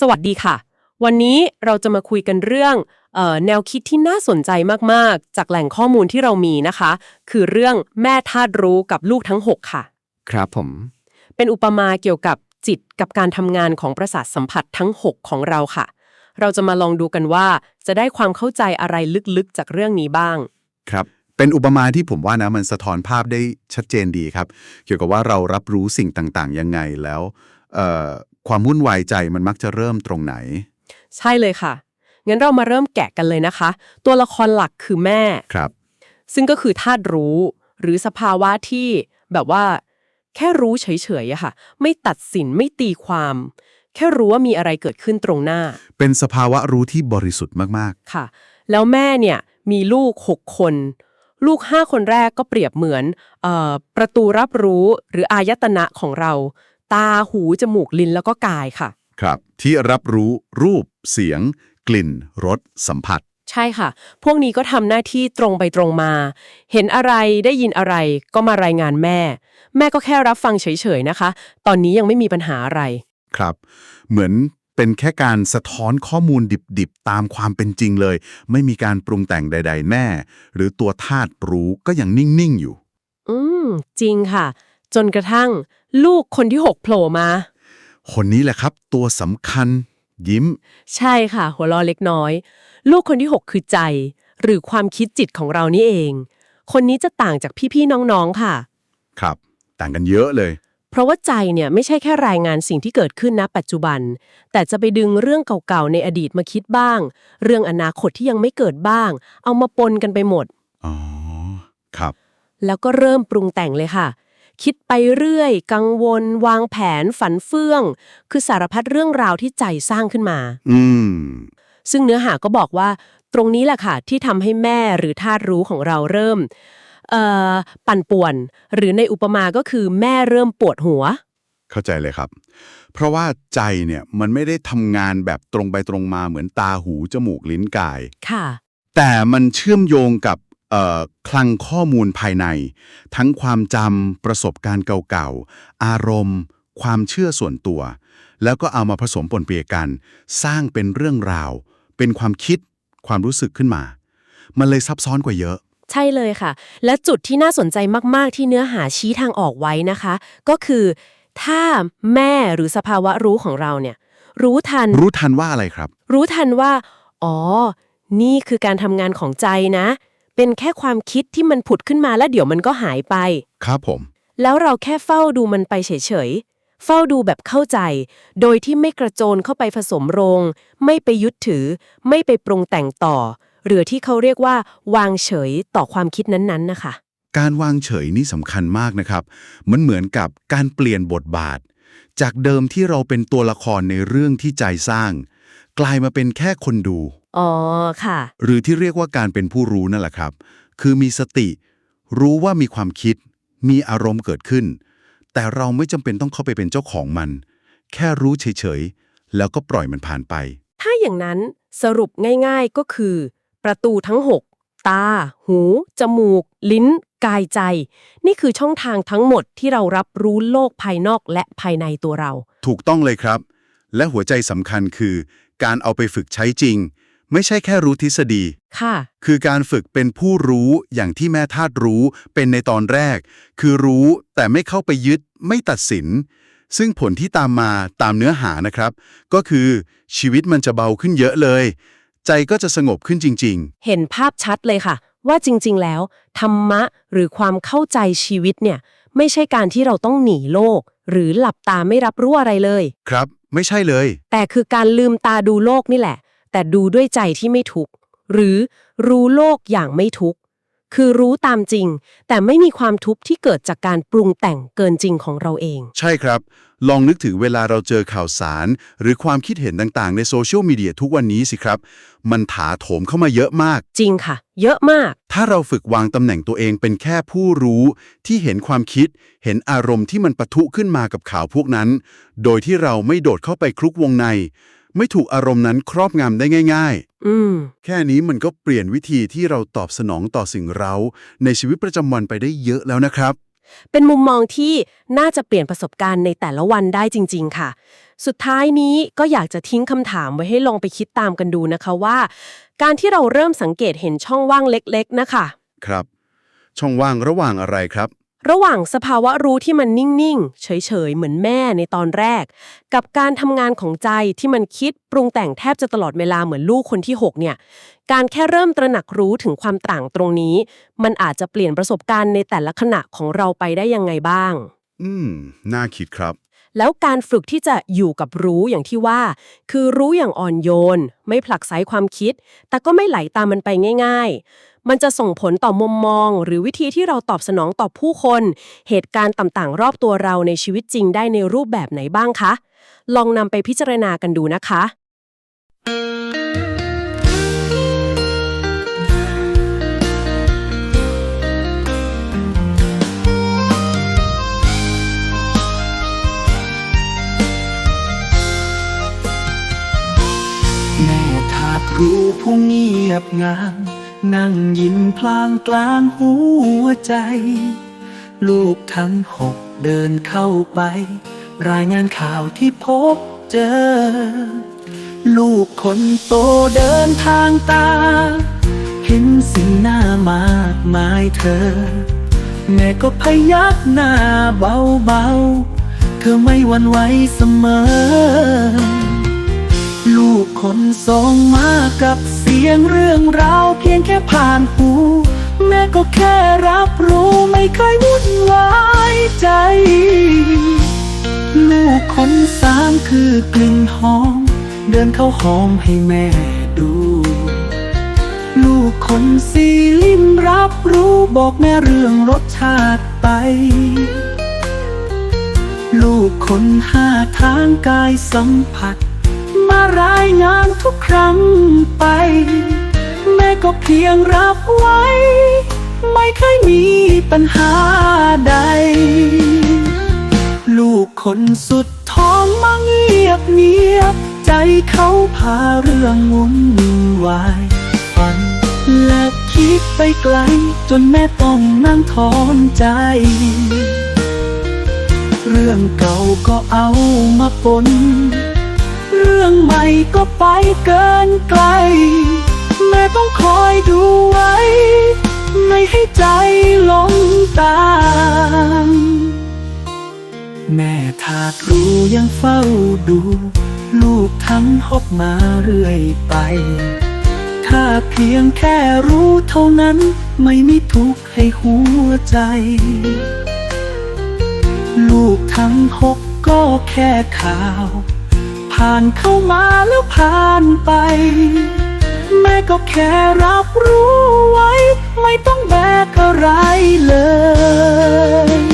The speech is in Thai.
สวัสดีค่ะ วันนี้เราจะมาคุยกันเรื่องเออแนวคิดที่น่าสนใจมาก ๆ จากแหล่งข้อมูลที่เรามีนะคะ คือเรื่องแม่ธาตุรู้กับลูกทั้ง 6 ค่ะ ครับผม เป็นอุปมาเกี่ยวกับจิตกับการทำงานของประสาทสัมผัสทั้ง 6 ของเราค่ะ เราจะมาลองดูกันว่าจะได้ความเข้าใจอะไรลึกๆ จากเรื่องนี้บ้าง ครับ เป็นอุปมาที่ผมว่านะมันสะท้อนภาพได้ชัดเจนดีครับ เกี่ยวกับว่าเรารับรู้สิ่งต่างๆ ยังไงแล้วเอ่อ ความวุ่นวายใจมันมักจะเริ่มตรงไหน ใช่เลยค่ะ งั้นเรามาเริ่มแกะกันเลยนะคะ ตัวละครหลักคือแม่ ครับ ซึ่งก็คือธาตุรู้ หรือสภาวะที่แบบว่า แค่รู้เฉยๆอะค่ะ ไม่ตัดสินไม่ตีความ แค่รู้ว่ามีอะไรเกิดขึ้นตรงหน้า เป็นสภาวะรู้ที่บริสุทธิ์มากค่ะ แล้วแม่เนี่ยมีลูก 6 คน ลูก 5 คนแรกก็เปรียบเหมือนเออประตูรับรู้หรืออายตนะของเรา ตาหูจมูกลิ้นแล้วก็กายค่ะๆครับ ที่รับรู้รูป เสียง กลิ่นรสสัมผัส ใช่ค่ะ พวกนี้ก็ทำหน้าที่ตรงไปตรงมา เห็นอะไรได้ยินอะไรก็มารายงานแม่ แม่ก็แค่รับฟังเฉยๆนะคะ ตอนนี้ยังไม่มีปัญหาอะไร ครับ เหมือนเป็นแค่การสะท้อนข้อมูลดิบๆ ตามความเป็นจริงเลย ไม่มีการปรุงแต่งใด ๆ แม่ หรือตัวธาตุรู้ก็ยังนิ่ง ๆ อยู่ อืม จริงค่ะ จนกระทั่ง ลูกคนที่หกโผล่มา คนนี้แหละครับ ตัวสำคัญ ยิ้ม ใช่ค่ะ หัวเราะเล็กน้อย ลูกคนที่6คือใจ หรือความคิดจิตของเรานี่เอง คนนี้จะต่างจากพี่ๆน้องๆค่ะ ครับ ต่างกันเยอะเลย เพราะว่าใจเนี่ยไม่ใช่แค่รายงานสิ่งที่เกิดขึ้นณปัจจุบัน แต่จะไปดึงเรื่องเก่าๆในอดีตมาคิดบ้าง เรื่องอนาคตที่ยังไม่เกิดบ้าง เอามาปนกันไปหมด อ๋อ ครับ แล้วก็เริ่มปรุงแต่งเลยค่ะ คิดไปเรื่อย กังวล วางแผน ฝันเฟื่อง คือสารพัดเรื่องราวที่ใจสร้างขึ้นมา อืม ซึ่งเนื้อหาก็บอกว่า ตรงนี้แหละค่ะ ที่ทำให้แม่หรือธาตุรู้ของเราเริ่มเอ่อปั่นป่วน หรือในอุปมาก็คือแม่เริ่มปวดหัว เข้าใจเลยครับ เพราะว่าใจเนี่ยมันไม่ได้ทำงานแบบตรงไปตรงมาเหมือนตาหูจมูกลิ้นกาย ค่ะ แต่มันเชื่อมโยงกับเอ่อ คลังข้อมูลภายใน ทั้งความจำประสบการณ์เก่าๆ อารมณ์ ความเชื่อส่วนตัว แล้วก็เอามาผสมปนเปียกัน สร้างเป็นเรื่องราว เป็นความคิด ความรู้สึกขึ้นมา มันเลยซับซ้อนกว่าเยอะ ใช่เลยค่ะ และจุดที่น่าสนใจมากๆ ที่เนื้อหาชี้ทางออกไว้นะคะ ก็คือ ถ้าแม่หรือสภาวะรู้ของเราเนี่ย รู้ทัน รู้ทันว่าอะไรครับ รู้ทันว่า อ๋อ นี่คือการทำงานของใจนะ เป็นแค่ความคิดที่มันผุดขึ้นมาแล้วเดี๋ยวมันก็หายไป ครับผม แล้วเราแค่เฝ้าดูมันไปเฉยๆ เฝ้าดูแบบเข้าใจ โดยที่ไม่กระโจนเข้าไปผสมโรง ไม่ไปยึดถือ ไม่ไปปรุงแต่งต่อ หรือที่เขาเรียกว่า วางเฉยต่อความคิดนั้นๆนะคะ การวางเฉยนี่สำคัญมากนะครับ มันเหมือนกับการเปลี่ยนบทบาท จากเดิมที่เราเป็นตัวละครในเรื่องที่ใจสร้าง กลายมาเป็นแค่คนดู อ๋อค่ะ หรือที่เรียกว่าการเป็นผู้รู้นั่นแหละครับ คือมีสติ รู้ว่ามีความคิด มีอารมณ์เกิดขึ้น แต่เราไม่จำเป็นต้องเข้าไปเป็นเจ้าของมัน แค่รู้เฉยๆ แล้วก็ปล่อยมันผ่านไป ถ้าอย่างนั้นสรุปง่ายๆก็คือ ประตูทั้ง 6 ตา หู จมูก ลิ้น กายใจ นี่คือช่องทางทั้งหมดที่เรารับรู้โลกภายนอกและภายในตัวเรา ถูกต้องเลยครับ และหัวใจสำคัญคือ การเอาไปฝึกใช้จริง ไม่ใช่แค่รู้ทฤษฎี ค่ะ คือการฝึกเป็นผู้รู้อย่างที่แม่ธาตุรู้เป็นในตอนแรก คือรู้แต่ไม่เข้าไปยึด ไม่ตัดสิน ซึ่งผลที่ตามมาตามเนื้อหานะครับ ก็คือชีวิตมันจะเบาขึ้นเยอะเลย ใจก็จะสงบขึ้นจริง เห็นภาพชัดเลยค่ะ ว่าจริงๆ แล้ว ธรรมะหรือความเข้าใจชีวิตเนี่ย ไม่ใช่การที่เราต้องหนีโลก หรือหลับตาไม่รับรู้อะไรเลย ๆ ครับ ไม่ใช่เลย แต่คือการลืมตาดูโลกนี่แหละ แต่ดูด้วยใจที่ไม่ทุกข์หรือรู้โลกอย่างไม่ทุกข์ คือรู้ตามจริง แต่ไม่มีความทุกข์ที่เกิดจากการปรุงแต่งเกินจริงของเราเอง ใช่ครับ ลองนึกถึงเวลาเราเจอข่าวสาร หรือความคิดเห็นต่างๆ ในโซเชียลมีเดียทุกวันนี้สิครับ มันถาโถมเข้ามาเยอะมาก จริงค่ะ เยอะมาก ถ้าเราฝึกวางตำแหน่งตัวเองเป็นแค่ผู้รู้ ที่เห็นความคิด เห็นอารมณ์ที่มันปะทุขึ้นมากับข่าวพวกนั้น โดยที่เราไม่โดดเข้าไปคลุกวงใน ไม่ถูกอารมณ์นั้นครอบงำได้ง่ายอืมๆแค่นี้มันก็เปลี่ยนวิธีที่เราตอบสนองต่อสิ่งเร้า ในชีวิตประจำวันไปได้เยอะแล้วนะครับ เป็นมุมมองที่น่าจะเปลี่ยนประสบการณ์ในแต่ละวันได้จริง ๆ ค่ะ สุดท้ายนี้ก็อยากจะทิ้งคำถามไว้ให้ลองไปคิดตามกันดูนะคะว่า การที่เราเริ่มสังเกตเห็นช่องว่างเล็ก ๆ นะคะ ครับ ช่องว่างระหว่างอะไรครับ ระหว่างสภาวะรู้ที่มันนิ่ง ๆ เฉย ๆ เหมือนแม่ในตอนแรก กับการทำงานของใจที่มันคิดปรุงแต่งแทบจะตลอดเวลาเหมือนลูกคนที่ 6 เนี่ย การแค่เริ่มตระหนักรู้ถึงความต่างตรงนี้ มันอาจจะเปลี่ยนประสบการณ์ในแต่ละขณะของเราไปได้ยังไงบ้าง อืม น่าคิดครับ แล้วการฝึกที่จะอยู่กับรู้อย่างที่ว่า คือรู้อย่างอ่อนโยน ไม่ผลักไสความคิด แต่ก็ไม่ไหลตามมันไปง่าย ๆ มันจะส่งผลต่อมุมมอง หรือวิธีที่เราตอบสนองต่อผู้คน เหตุการณ์ต่างๆ รอบตัวเราในชีวิตจริงได้ในรูปแบบไหนบ้างคะ ลองนำไปพิจารณากันดูนะคะ ดรู้ผู้เงียบงามนั่งยิ้มพลางกลางหัวใจ ลูกทั้งหกเดินเข้าไป รายงานข่าวที่พบเจอ ลูกคนโตเดินทางตา เห็นสิ่งหน้ามากมายเธอ แม่ก็พยักหน้าเบาๆ เธอไม่หวั่นไหวเสมอ ลูกคนสองมากับเสียงเรื่องราวเพียงแค่ผ่านหู แม่ก็แค่รับรู้ไม่เคยวุ่นวายใจ ลูกคนสามคือกลิ่นหอม เดินเข้าหอมให้แม่ดู ลูกคนสี่ลิ้นรับรู้บอกแม่เรื่องรสชาติไปลูกคนห้าทางกายสัมผัส มารายงานทุกครั้งไป แม่ก็เพียงรับไว้ ไม่เคยมีปัญหาใด ลูกคนสุดท้องมาเงียบเงียบ ใจเขาพาเรื่องวุ่นวายฝันและคิดไปไกล จนแม่ต้องนั่งถอนใจ เรื่องเก่าก็เอามาปน รื่องใหม่ก็ไปเกินไกล แม่ต้องคอยดูไว้ ไม่ให้ใจหลงตามแม่ถาดรู้ยังเฝ้าดู ลูกทั้งหกมาเรื่อยไป ถ้าเพียงแค่รู้เท่านั้น ไม่มีทุกข์ให้หัวใจ ลูกทั้งหกก็แค่ข่าว ผ่านเข้ามาแล้วผ่านไป แม่ก็แค่รับรู้ไว้ ไม่ต้องแบกอะไรเลย